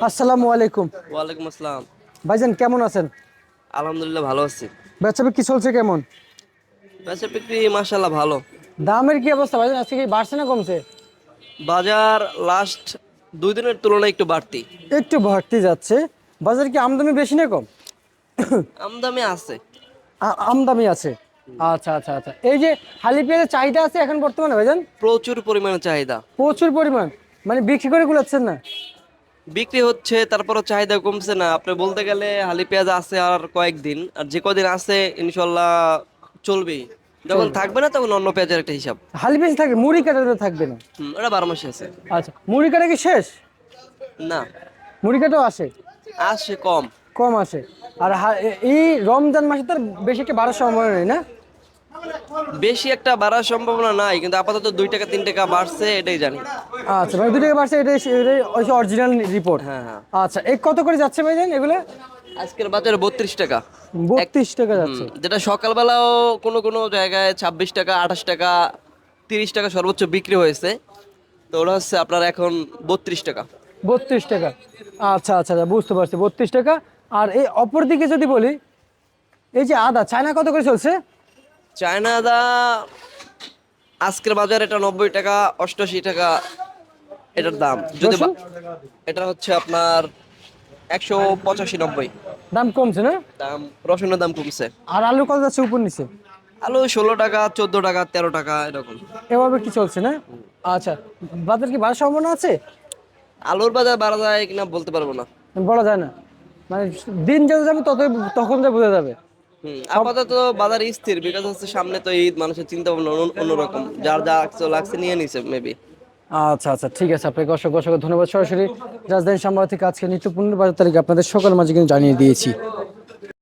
আসসালামু আলাইকুম। ওয়ালাইকুম আসসালাম। ভাইজান কেমন আছেন? আলহামদুলিল্লাহ ভালো আছি। বেচা কি চলছে কেমন? বেচা বিক্রি ভালো। দামের কি অবস্থা ভাইজান? আজকে কি বাড়ছে না কমছে? বাজার লাস্ট দুই দিনের তুলনায় একটু বাড়তি। একটু বাড়তি যাচ্ছে। বাজার কি আমদানি বেশি না কম? আমদামি আছে। আ- আমদানি আছে। আচ্ছা আচ্ছা আচ্ছা। এই যে হালি পেঁয়াজের চাহিদা আছে এখন বর্তমানে ভাইজান? প্রচুর পরিমাণে চাহিদা। প্রচুর পরিমাণ। মানে বিক্রি করে গুলাচ্ছেন না? বিক্রি হচ্ছে তারপরও চাহিদা কমছে না। আপনি বলতে গেলে হালি পেঁয়াজ আছে আর কয়েকদিন আর যে কদিন আছে ইনশাল্লাহ চলবেই। যখন থাকবে না তখন অন্য পেঁয়াজের একটা হিসাব। হালি পেঁয়াজ থাকবে মুড়ি কাটাতে থাকবে না? হুম, ওটা বারো মাসে আছে। আচ্ছা মুড়ি কাটা কি শেষ? না। মুড়ি কাটাও আসে? আসে কম। কম আসে। আর হা- এ- এই রমজান মাসে তার বেশি একটা বাড়ার সম্ভাবনা নেই না? বেশি একটা বাড়ার সম্ভাবনা নাই কিন্তু আপাতত দুই টাকা তিন টাকা বাড়ছে এটাই জানি। আচ্ছা মানে দুটো বাড়ছে এটাই এটাই অরিজিনাল রিপোর্ট হ্যাঁ হ্যাঁ। আচ্ছা এই কত করে যাচ্ছে ভাইজান এগুলো? আজকের বাজারে বত্রিশ টাকা। বত্রিশ টাকা যাচ্ছে। যেটা সকালবেলাও কোনো কোনো জায়গায় ছাব্বিশ টাকা আঠাশ টাকা তিরিশ টাকা সর্বোচ্চ বিক্রি হয়েছে। তো ওটা হচ্ছে আপনার এখন বত্রিশ টাকা। বত্রিশ টাকা। আচ্ছা আচ্ছা আচ্ছা, বুঝতে পারছি বত্রিশ টাকা। আর এই অপর দিকে যদি বলি এই যে আদা চায়না কত করে চলছে? চায়না দা আজকের বাজার এটা নব্বই টাকা অষ্টআশি টাকা এটার দাম। যদি এটা হচ্ছে আপনার একশো পঁচাশি নব্বই। দাম কমছে না? দাম রসুনের দাম কমছে। আর আলু কত যাচ্ছে উপর নিচে? আলু ষোলো টাকা চোদ্দ টাকা তেরো টাকা এরকম। এভাবে কি চলছে না? আচ্ছা বাজার কি বাড়ার সম্ভাবনা আছে? আলুর বাজার বাড়া যায় কিনা বলতে পারব না। বলা যায় না। মানে দিন যত যাবে তত তখন যা বোঝা যাবে। আপাতত বাজার স্থির বিকজ হচ্ছে সামনে তো ঈদ, মানুষের চিন্তা ভাবনা অন্য- অন্যরকম। যার যা লাগছে লাগছে, নিয়ে নিছে মেবি আচ্ছা আচ্ছা ঠিক আছে, আপনাকে অসংখ্য অসংখ্য ধন্যবাদ সরাসরি। রাজধানী সংবাদ থেকে আজকে নিত্যপূর্ণ বাজার তালিকা আপনাদের সকল মাঝে কিন্তু জানিয়ে দিয়েছি।